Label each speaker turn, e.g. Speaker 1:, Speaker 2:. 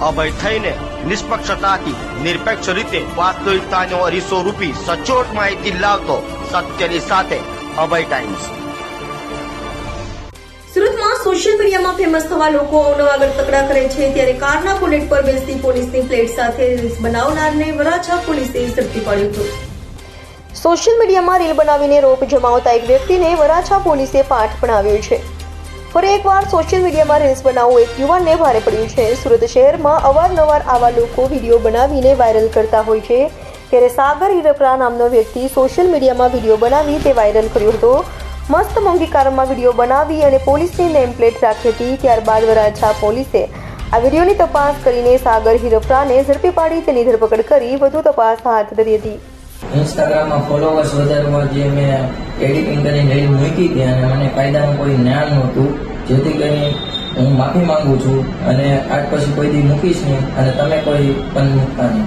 Speaker 1: અભય થઈને નિષ્પક્ષતાથી, નિરપેક્ષ રીતે વાસ્તવિકતાનો અરીસો રૂપી સચોટ માહિતી લાવતો સત્યની સાથે અભય ટાઈમ્સ
Speaker 2: સુરતમાં સોશિયલ મીડિયામાં ફેમસ થવા લોકો અવનવા તકડા કરે છે. ત્યારે કારના બોનેટ પર બેસતી પોલીસની પ્લેટ સાથે રીલ્સ બનાવનારને વરાછા પોલીસે ઝડપી પાડ્યું હતું. સોશિયલ મીડિયામાં રીલ બનાવીને રોપ જમાવતા એક વ્યક્તિને વરાછા પોલીસે પાઠ ભણાવ્યો છે. ફરી એકવાર સોશિયલ મીડિયામાં રીલ્સ બનાવવું એક યુવાનને ભારે પડ્યું છે. સુરત શહેરમાં અવારનવાર આવા લોકો વીડિયો બનાવીને વાયરલ કરતા હોય છે. ત્યારે સાગર હિરપરા નામનો વ્યક્તિ સોશિયલ મીડિયામાં વીડિયો બનાવી તે વાયરલ કર્યો હતો. મસ્ત મોંઘી કારમાં વીડિયો બનાવી અને પોલીસની નેમ પ્લેટ રાખી હતી. ત્યારબાદ વરાછા પોલીસે આ વિડીયોની તપાસ કરીને સાગર હિરપરાને ઝડપી પાડી તેની ધરપકડ કરી વધુ તપાસ હાથ ધરી હતી.
Speaker 3: ઇન્સ્ટાગ્રામમાં ફોલોવર્સ વધારવા જે મેં એડિટિંગ કરીને રીલ મૂકી હતી અને મને કાયદાનું કોઈ જ્ઞાન નહોતું. જેથી કરીને હું માફી માંગુ છું અને આજ પછી કોઈ દી મૂકીશ નહીં અને તમે કોઈ પણ મૂકતા નહીં.